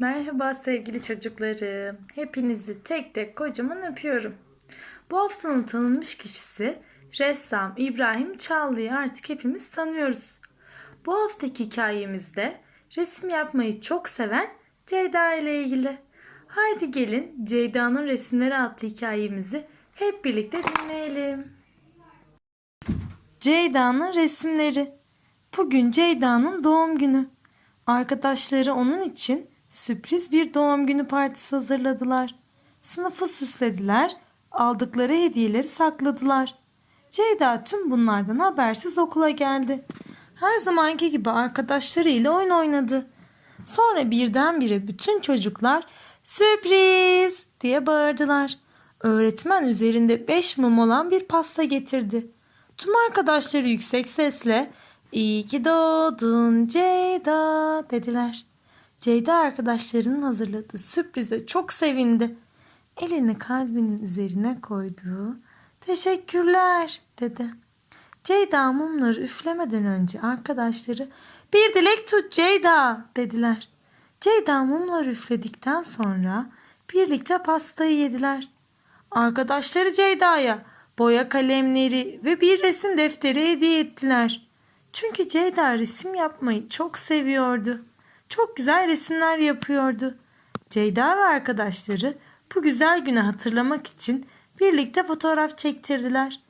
Merhaba sevgili çocuklarım. Hepinizi tek tek kocaman öpüyorum. Bu haftanın tanınmış kişisi ressam İbrahim Çallı'yı artık hepimiz tanıyoruz. Bu haftaki hikayemizde resim yapmayı çok seven Ceyda ile ilgili. Haydi gelin Ceyda'nın resimleri adlı hikayemizi hep birlikte dinleyelim. Ceyda'nın resimleri. Bugün Ceyda'nın doğum günü. Arkadaşları onun için sürpriz bir doğum günü partisi hazırladılar. Sınıfı süslediler, aldıkları hediyeleri sakladılar. Ceyda tüm bunlardan habersiz okula geldi. Her zamanki gibi arkadaşlarıyla oyun oynadı. Sonra birdenbire bütün çocuklar sürpriz diye bağırdılar. Öğretmen üzerinde beş mum olan bir pasta getirdi. Tüm arkadaşları yüksek sesle İyi ki doğdun Ceyda dediler. Ceyda arkadaşlarının hazırladığı sürprize çok sevindi. Elini kalbinin üzerine koydu. Teşekkürler dedi. Ceyda mumları üflemeden önce arkadaşları bir dilek tut Ceyda dediler. Ceyda mumları üfledikten sonra birlikte pastayı yediler. Arkadaşları Ceyda'ya boya kalemleri ve bir resim defteri hediye ettiler. Çünkü Ceyda resim yapmayı çok seviyordu. Çok güzel resimler yapıyordu. Ceyda ve arkadaşları bu güzel günü hatırlamak için birlikte fotoğraf çektirdiler.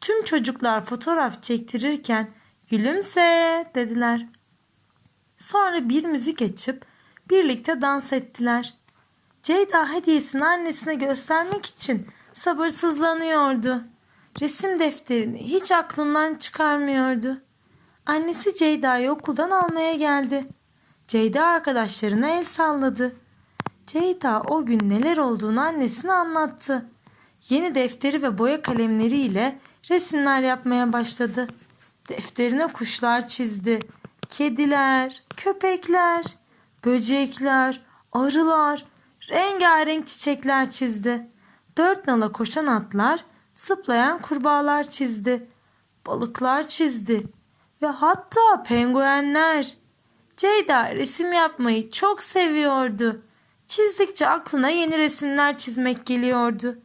Tüm çocuklar fotoğraf çektirirken gülümse dediler. Sonra bir müzik açıp birlikte dans ettiler. Ceyda hediyesini annesine göstermek için sabırsızlanıyordu. Resim defterini hiç aklından çıkarmıyordu. Annesi Ceyda'yı okuldan almaya geldi. Ceyda arkadaşlarına el salladı. Ceyda o gün neler olduğunu annesine anlattı. Yeni defteri ve boya kalemleriyle resimler yapmaya başladı. Defterine kuşlar çizdi. Kediler, köpekler, böcekler, arılar, rengarenk çiçekler çizdi. Dört nala koşan atlar, zıplayan kurbağalar çizdi. Balıklar çizdi ve hatta penguenler. Ceyda resim yapmayı çok seviyordu. Çizdikçe aklına yeni resimler çizmek geliyordu.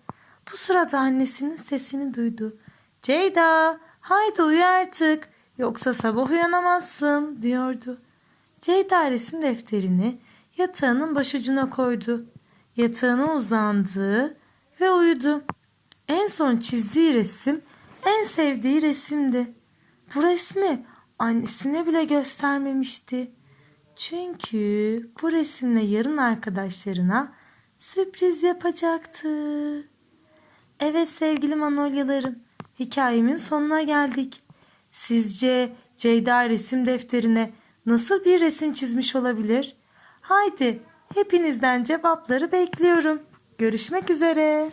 Bu sırada annesinin sesini duydu. Ceyda, haydi uyu artık yoksa sabah uyanamazsın diyordu. Ceyda resim defterini yatağının başucuna koydu. Yatağına uzandı ve uyudu. En son çizdiği resim en sevdiği resimdi. Bu resmi annesine bile göstermemişti. Çünkü bu resimle yarın arkadaşlarına sürpriz yapacaktı. Evet sevgili manolyalarım, hikayemin sonuna geldik. Sizce Ceyda resim defterine nasıl bir resim çizmiş olabilir? Haydi hepinizden cevapları bekliyorum. Görüşmek üzere.